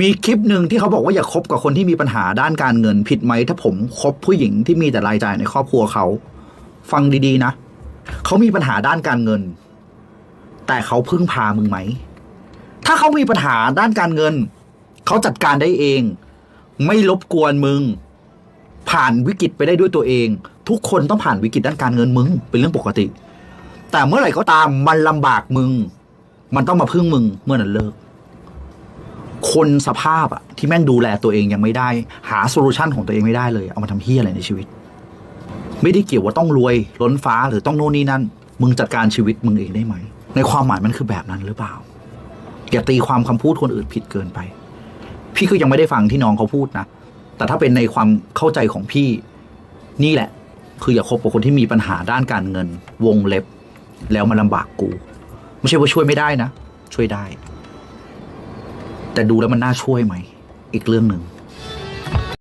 มีคลิปหนึ่งที่เขาบอกว่าอย่าคบกับคนที่มีปัญหาด้านการเงินผิดไหม ถ้าผมคบผู้หญิงที่มีแต่รายจ่ายในครอบครัวเขา ฟังดีๆนะเขามีปัญหาด้านการเงิน แต่เขาพึ่งพามึงไหม ถ้าเขามีปัญหาด้านการเงิน เขาจัดการได้เอง ไม่รบกวนมึง ผ่านวิกฤตไปได้ด้วยตัวเอง ทุกคนต้องผ่านวิกฤตด้านการเงินมึง เป็นเรื่องปกติ แต่เมื่อไหร่ก็ตามมันลำบากมึง มันต้องมาพึ่งมึงเมื่อนั้นเลิก คนสภาพอะที่แม่งดูแลตัวเองยังไม่ได้ หาโซลูชันของตัวเองไม่ได้เลย เอามาทำเฮี้ยอะไรในชีวิต ไม่ได้เกี่ยวว่าต้องรวยล้นฟ้าหรือต้องโน่นนี่นั่น มึงจัดการชีวิตมึงเองได้ไหม ในความหมายมันคือแบบนั้นหรือเปล่า อย่าตีความคำพูดคนอื่นผิดเกินไป พี่ก็ยังไม่ได้ฟังที่น้องเขาพูดนะ แต่ถ้าเป็นในความเข้าใจของพี่ นี่แหละ คืออย่าคบกับคนที่มีปัญหาด้านการเงิน วงเล็บ แล้วมันลำบากกู ไม่ใช่ว่าช่วยไม่ได้นะ ช่วยได้ แต่ดูแล้วมันน่าช่วยไหม อีกเรื่องหนึ่ง